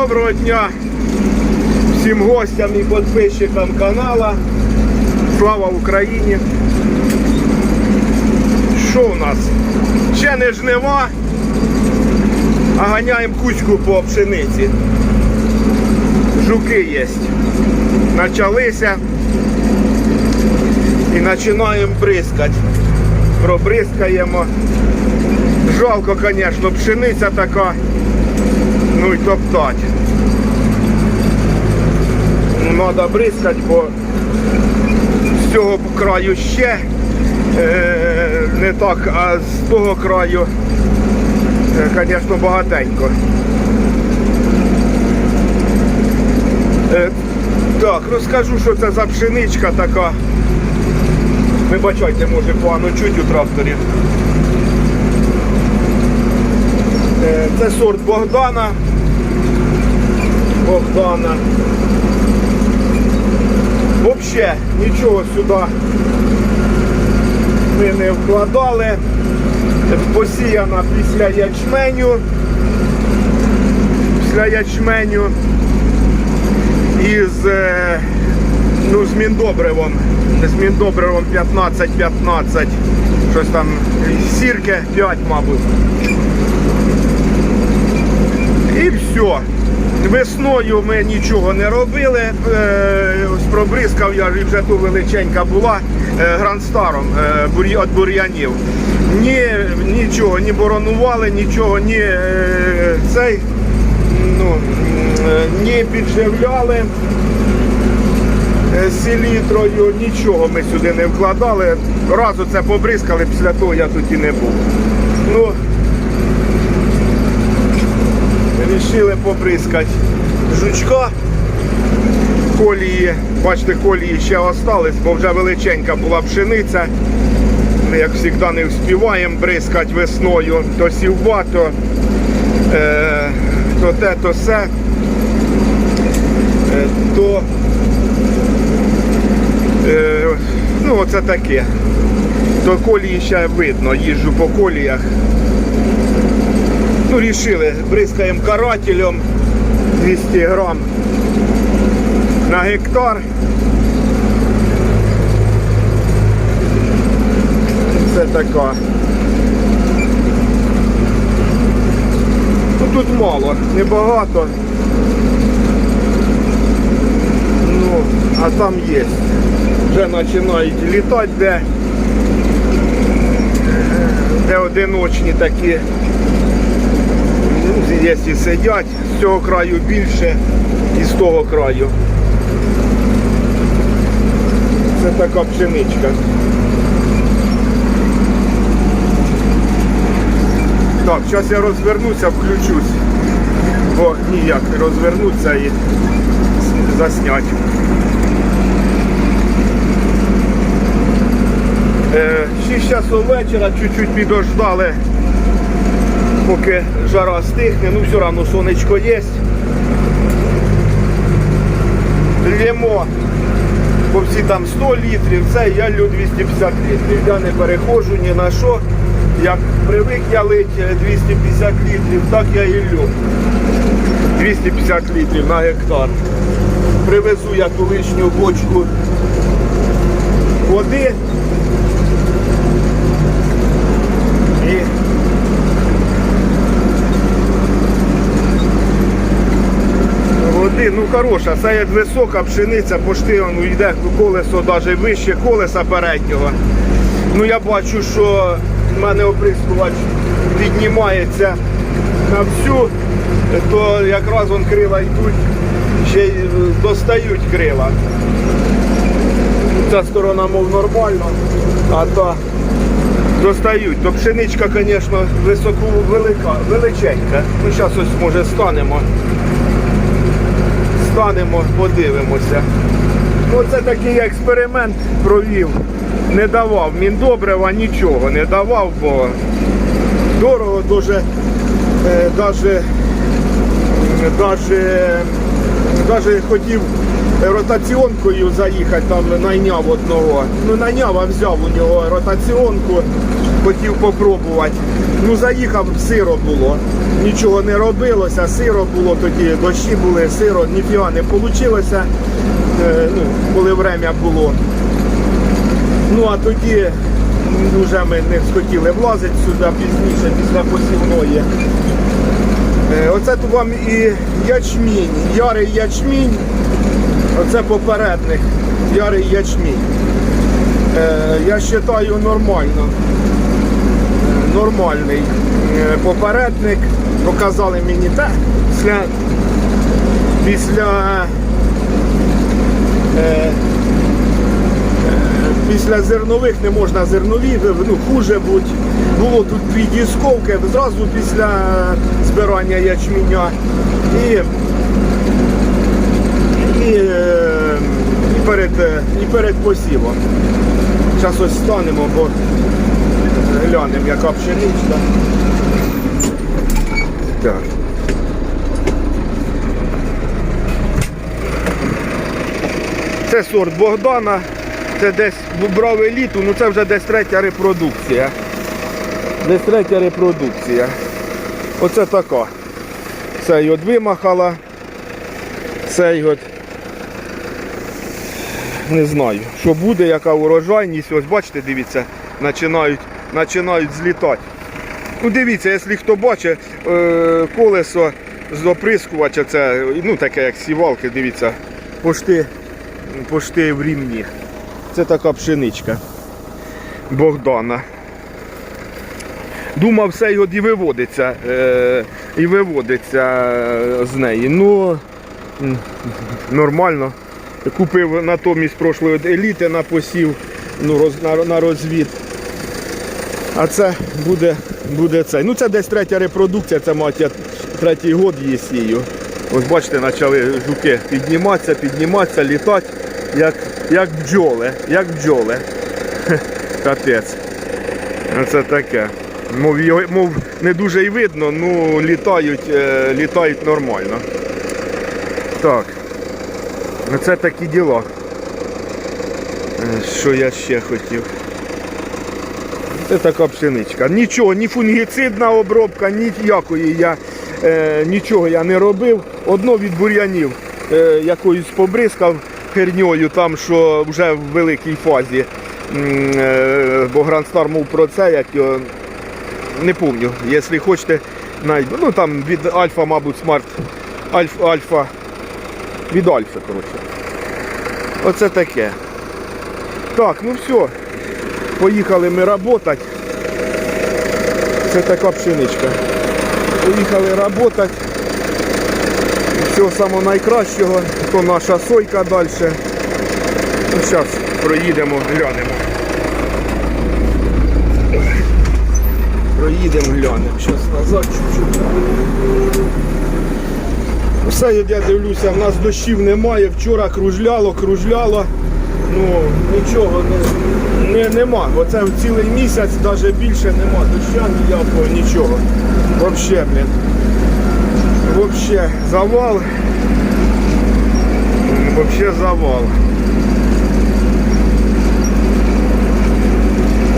Доброго дня всім гостям і підписчикам канала. Слава Україні! Що у нас? Ще не жнива, а ганяємо кучку по пшениці. Жуки є. Началися і починаємо бризкати. Пробризкаємо. Жалко, звісно, пшениця така. Ну і топтать. Треба бризкати, бо з цього краю ще е, не так, а з того краю, е, звісно, багатенько. Е, так, розкажу, що це за пшеничка така. Вибачайте, може погано чуть у тракторі. Е, Це сорт Богдана. Богдана. Взагалі нічого сюди ми не вкладали. Посіяна після ячменю. Після ячменю із, е, ну, з міндобривом. З міндобривом 15-15. Щось там сірки 5, мабуть. І все. Весною ми нічого не робили. Е, пробризкав я вже ту величенька була е, грандстаром е, від бур'янів. Ні, нічого, ні боронували, нічого, ні цей, ну, ні підживляли селітрою, нічого ми сюди не вкладали. Разу це побризкали, після того я тут і не був. Ну, Рішили побризкати жучка. Колії, бачите, колії ще остались, бо вже величенька була пшениця. Ми, як завжди, не вспіваємо бризкати весною. То сівба, то, е, то те, то все. Е, то е, ну, оце таке. То колії ще видно, їжджу по коліях. Ну, рішили, бризкаємо карателем 200 грам на гектар. Це така. Ну тут мало, небагато. Ну, а там є. Вже починають літати, де, де одиночні такі і сидять, з цього краю більше і з того краю. Це така пшеничка. Так, зараз я розвернуся, включусь, бо ніяк розвернуться і заснять. Е, 6 часов вечора, чуть-чуть підождали поки жара стихне, ну все одно сонечко є. Лємо по всі там 100 літрів, це я лю 250 літрів. Я не перехожу ні на що. Як привик я лить 250 літрів, так я і лю. 250 літрів на гектар. Привезу я ту лишню бочку води. І води, ну хороша, це як висока пшениця, пошти ну, йде колесо навіть вище колеса переднього. Ну я бачу, що в мене оприскувач піднімається на всю, то якраз вон крила йдуть, ще й достають крила. Ця сторона мов нормально, а та достають. То пшеничка, звісно, високо велика, величенька. Ну зараз ось може станемо станемо, подивимося. Оце такий експеримент провів. Не давав міндобрива, нічого не давав, бо дорого дуже е, даже, даже, даже хотів ротаціонкою заїхати, там найняв одного. Ну найняв, а взяв у нього ротаціонку, хотів попробувати. Ну заїхав, сиро було. нічого не робилося, сиро було тоді, дощі були, сиро, ніфіга не вийшло, ну, коли время було. Ну а тоді вже ми не схотіли влазити сюди пізніше, після посівної. Е, Оце тут вам і ячмінь, ярий ячмінь. Оце попередник, ярий ячмінь. Е, Я вважаю нормально. Е, Нормальний е, попередник. Показали мені те після, після е, Після зернових не можна зернові, ну хуже будь. Було тут дві дісковки зразу після збирання ячменя. І, і, е, і, перед, е, і перед посівом. Зараз ось станемо, бо глянемо, яка пшеничка. Так. Це сорт Богдана. Це десь брав еліту, ну це вже десь третя репродукція. Десь третя репродукція. Оце така. Цей от вимахала. Цей от. Не знаю, що буде, яка урожайність. Ось бачите, дивіться, починають, починають злітати. Ну дивіться, якщо хто бачить, е, колесо з оприскувача, це ну таке як сівалки, дивіться, пошти, пошти в рівні. Це така пшеничка Богдана. Думав, все от і виводиться, е, і виводиться е, з неї. Ну нормально. Купив натомість прошлої еліти на посів, ну, на розвід. А це буде, буде це. Ну це десь третя репродукція, це мать я третій год є сію. Ось бачите, почали жуки підніматися, підніматися, літати, як, як бджоли, як бджоли. Хе, Капець. Оце таке. Мов, мов не дуже й видно, ну літають, е, літають нормально. Так. Оце такі діла. Е, Що я ще хотів? Це така пшеничка. Нічого, ні фунгіцидна обробка, ніякої я е, нічого я не робив. Одно від бур'янів е, якоюсь побризкав херньою, там що вже в великій фазі. Е, бо Гранд Стар мов про це, як його не пам'ятаю. Якщо хочете, найду. Ну там від Альфа, мабуть, смарт. Альфа, Альфа. Від Альфа, коротше. Оце таке. Так, ну все. Поїхали ми працювати. Це така пшеничка. Поїхали працювати. Всього самого найкращого. То наша сойка далі. Ну, зараз проїдемо, глянемо. Проїдемо, глянемо. Зараз назад чуть-чуть. Все, я дивлюся, в нас дощів немає. Вчора кружляло, кружляло. Ну, нічого не, не, нема. Оце цілий місяць, навіть більше нема доща ніякого, нічого. Вообще, блін. Вообще завал. Вообще завал.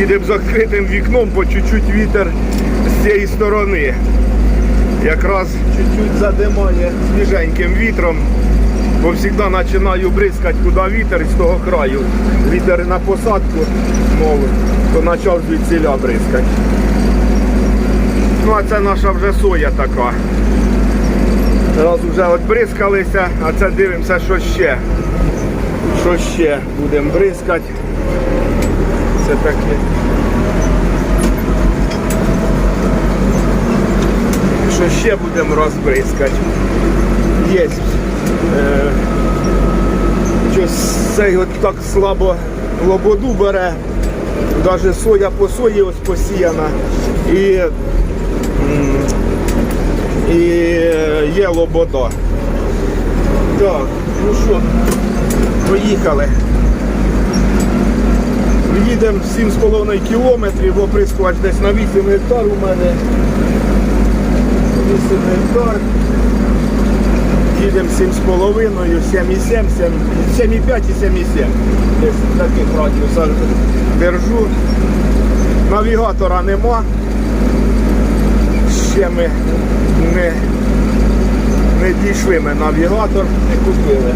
Їдемо з відкритим вікном, по чуть-чуть вітер з цієї сторони. Якраз чуть-чуть задимає свіженьким вітром. Бо завжди починаю бризкати, куди вітер з того краю. Вітер на посадку, мов, то почав звідсіля бризкати. Ну а це наша вже соя така. Раз вже от бризкалися, а це дивимося, що ще. Що ще будемо бризкати. Це таке. Що ще будемо розбризкати. Є. Е, щось цей от так слабо лободу бере. Навіть соя по сої ось посіяна. І, і є лобода. Так, ну що, поїхали. Їдемо 7,5 кілометрів, оприскувач десь на 8 гектар у мене. 8 гектар. Їдемо 7,5, 7,7, 7,5 і 7,7. Десь таких радіусах держу. Навігатора нема. ще ми не, не дійшли ми навігатор, не купили.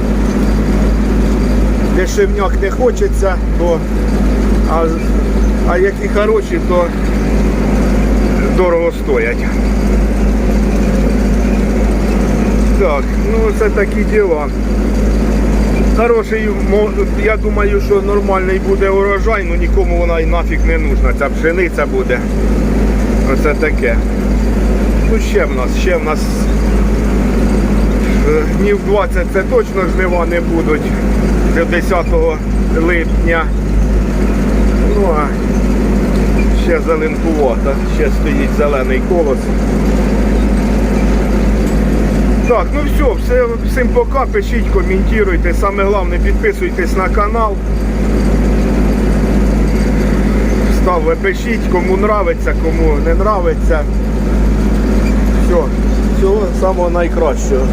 Дешевняк не хочеться, бо а, а які хороші, то дорого стоять. Так, ну це такі діла. Хороший, я думаю, що нормальний буде урожай, ну нікому вона і нафіг не нужна. Ця пшениця буде. Оце таке. Ну ще в нас, ще в нас е, днів 20 це точно жнива не будуть до 10 липня. Ну а ще зеленкувата, ще стоїть зелений колос. Так, ну все, все, всім пока, пишіть, коментуйте. Саме головне, підписуйтесь на канал. Ставте, пишіть, кому нравиться, кому не нравиться. Все, всього самого найкращого.